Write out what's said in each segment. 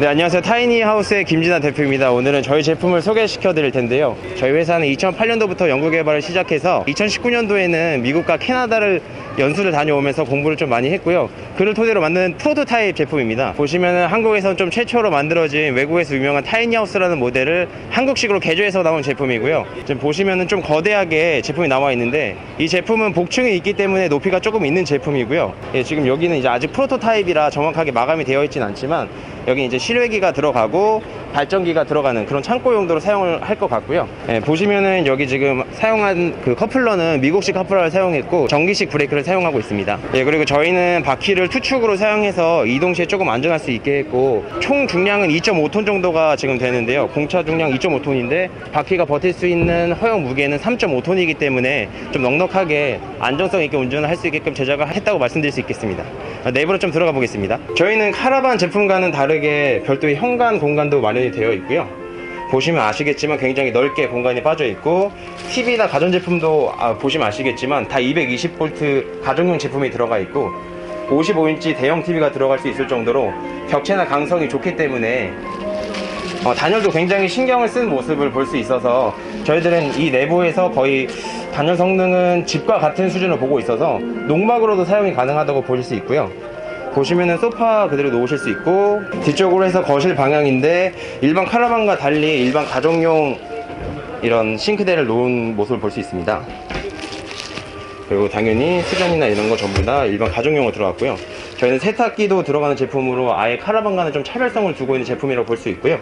네, 안녕하세요. 타이니 하우스의 김진아 대표입니다. 오늘은 저희 제품을 소개시켜 드릴 텐데요. 저희 회사는 2008년도부터 연구 개발을 시작해서 2019년도에는 미국과 캐나다를 연수를 다녀오면서 공부를 좀 많이 했고요. 그를 토대로 만든 프로토타입 제품입니다. 보시면은 한국에선 좀 최초로 만들어진 외국에서 유명한 타이니 하우스라는 모델을 한국식으로 개조해서 나온 제품이고요. 지금 보시면은 좀 거대하게 제품이 나와 있는데 이 제품은 복층이 있기 때문에 높이가 조금 있는 제품이고요. 예, 지금 여기는 이제 아직 프로토타입이라 정확하게 마감이 되어 있진 않지만 여기 이제 실외기가 들어가고 발전기가 들어가는 그런 창고 용도로 사용을 할 것 같고요. 예, 보시면은 여기 지금 사용한 그 커플러는 미국식 커플러를 사용했고 전기식 브레이크를 사용하고 있습니다. 예, 그리고 저희는 바퀴를 투축으로 사용해서 이동 시에 조금 안전할 수 있게 했고 총 중량은 2.5톤 정도가 지금 되는데요. 공차 중량 2.5톤인데 바퀴가 버틸 수 있는 허용 무게는 3.5톤이기 때문에 좀 넉넉하게 안정성 있게 운전을 할 수 있게끔 제작을 했다고 말씀드릴 수 있겠습니다. 아, 내부로 좀 들어가 보겠습니다. 저희는 카라반 제품과는 다르게 별도의 현관 공간도 마련 이 되어 있고요. 보시면 아시겠지만 굉장히 넓게 공간이 빠져 있고 TV나 가전제품도 아, 보시면 아시겠지만 다 220V 가정용 제품이 들어가 있고 55인치 대형 TV가 들어갈 수 있을 정도로 벽체나 강성이 좋기 때문에 어, 단열도 굉장히 신경을 쓴 모습을 볼 수 있어서 저희들은 이 내부에서 거의 단열 성능은 집과 같은 수준을 보고 있어서 농막으로도 사용이 가능하다고 보실 수 있고요. 보시면은 소파 그대로 놓으실 수 있고 뒤쪽으로 해서 거실 방향인데 일반 카라반과 달리 일반 가정용 이런 싱크대를 놓은 모습을 볼 수 있습니다. 그리고 당연히 수전이나 이런 거 전부 다 일반 가정용으로 들어갔고요. 저희는 세탁기도 들어가는 제품으로 아예 카라반과는 좀 차별성을 두고 있는 제품이라고 볼 수 있고요.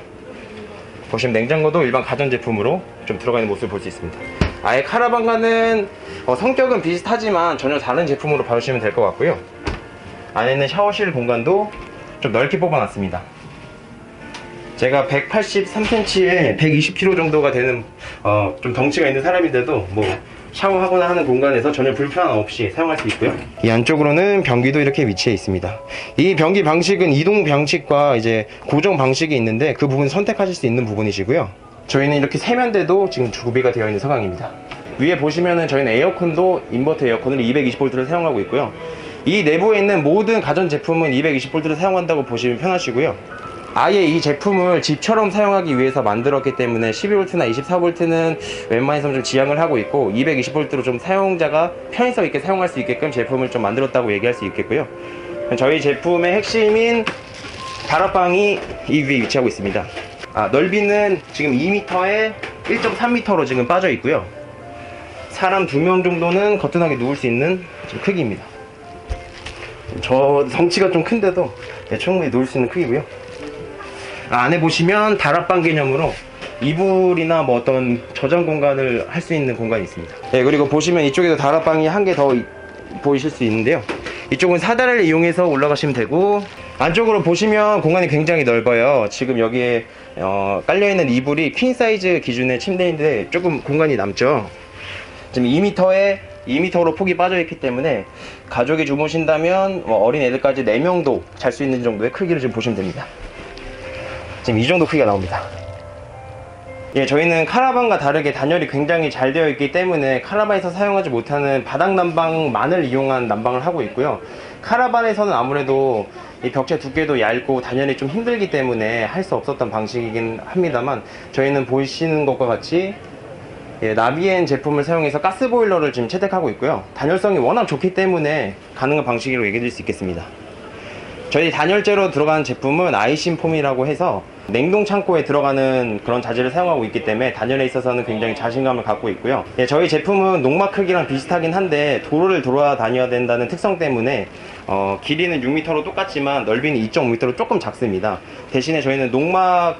보시면 냉장고도 일반 가전 제품으로 좀 들어가 있는 모습을 볼 수 있습니다. 아예 카라반과는 어, 성격은 비슷하지만 전혀 다른 제품으로 봐주시면 될 것 같고요. 안에는 샤워실 공간도 좀 넓게 뽑아놨습니다. 제가 183cm에 120kg 정도가 되는 어, 좀 덩치가 있는 사람인데도 뭐 샤워하거나 하는 공간에서 전혀 불편함 없이 사용할 수 있고요. 이 안쪽으로는 변기도 이렇게 위치해 있습니다. 이 변기 방식은 이동 방식과 이제 고정 방식이 있는데 그 부분 선택하실 수 있는 부분이시고요. 저희는 이렇게 세면대도 지금 구비가 되어 있는 상황입니다. 위에 보시면은 저희는 에어컨도 인버터 에어컨을 220V를 사용하고 있고요. 이 내부에 있는 모든 가전 제품은 220V를 사용한다고 보시면 편하시고요. 아예 이 제품을 집처럼 사용하기 위해서 만들었기 때문에 12V나 24V는 웬만해서는 좀 지양을 하고 있고 220V로 좀 사용자가 편의성 있게 사용할 수 있게끔 제품을 좀 만들었다고 얘기할 수 있겠고요. 저희 제품의 핵심인 다락방이 이 위에 위치하고 있습니다. 아, 넓이는 지금 2m에 1.3m로 지금 빠져 있고요. 사람 두명 정도는 거뜬하게 누울 수 있는 크기입니다. 저 덩치가 좀 큰데도 네, 충분히 누울 수 있는 크기고요. 아, 안에 보시면 다락방 개념으로 이불이나 뭐 어떤 저장 공간을 할 수 있는 공간이 있습니다. 네, 그리고 보시면 이쪽에도 다락방이 한 개 더 보이실 수 있는데요. 이쪽은 사다리를 이용해서 올라가시면 되고 안쪽으로 보시면 공간이 굉장히 넓어요. 지금 여기에 어, 깔려있는 이불이 퀸 사이즈 기준의 침대인데 조금 공간이 남죠. 지금 2m에 2m로 폭이 빠져 있기 때문에 가족이 주무신다면 뭐 어린 애들까지 4명도 잘 수 있는 정도의 크기를 좀 보시면 됩니다. 지금 이 정도 크기가 나옵니다. 예, 저희는 카라반과 다르게 단열이 굉장히 잘 되어 있기 때문에 카라반에서 사용하지 못하는 바닥 난방만을 이용한 난방을 하고 있고요. 카라반에서는 아무래도 이 벽체 두께도 얇고 단열이 좀 힘들기 때문에 할 수 없었던 방식이긴 합니다만 저희는 보시는 것과 같이 예, 나비엔 제품을 사용해서 가스 보일러를 지금 채택하고 있고요. 단열성이 워낙 좋기 때문에 가능한 방식으로 얘기해 드릴 수 있겠습니다. 저희 단열재로 들어가는 제품은 아이신 폼이라고 해서 냉동 창고에 들어가는 그런 자재를 사용하고 있기 때문에 단열에 있어서는 굉장히 자신감을 갖고 있고요. 예, 저희 제품은 농막 크기랑 비슷하긴 한데 도로를 돌아다녀야 된다는 특성 때문에 어, 길이는 6m로 똑같지만 넓이는 2.5m로 조금 작습니다. 대신에 저희는 농막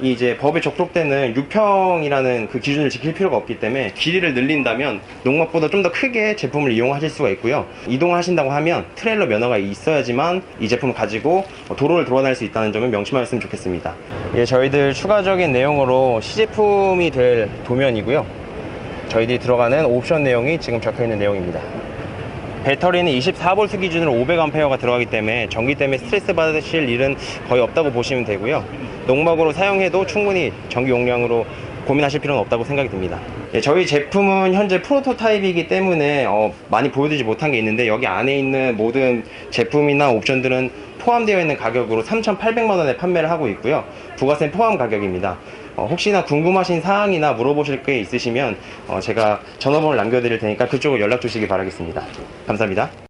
이 이제 법에 적속되는 6평이라는 그 기준을 지킬 필요가 없기 때문에 길이를 늘린다면 농막보다 좀 더 크게 제품을 이용하실 수가 있고요. 이동하신다고 하면 트레일러 면허가 있어야지만 이 제품을 가지고 도로를 돌아다닐 수 있다는 점을 명심하셨으면 좋겠습니다. 예, 저희들 추가적인 내용으로 시제품이 될 도면이고요. 저희들이 들어가는 옵션 내용이 지금 적혀 있는 내용입니다. 배터리는 24V 기준으로 500A가 들어가기 때문에 전기 때문에 스트레스 받으실 일은 거의 없다고 보시면 되고요. 농막으로 사용해도 충분히 전기 용량으로 고민하실 필요는 없다고 생각이 듭니다. 예, 저희 제품은 현재 프로토타입이기 때문에 어, 많이 보여드리지 못한 게 있는데 여기 안에 있는 모든 제품이나 옵션들은 포함되어 있는 가격으로 3,800만 원에 판매를 하고 있고요. 부가세 포함 가격입니다. 어, 혹시나 궁금하신 사항이나 물어보실 게 있으시면 어, 제가 전화번호를 남겨드릴 테니까 그쪽으로 연락 주시기 바라겠습니다. 감사합니다.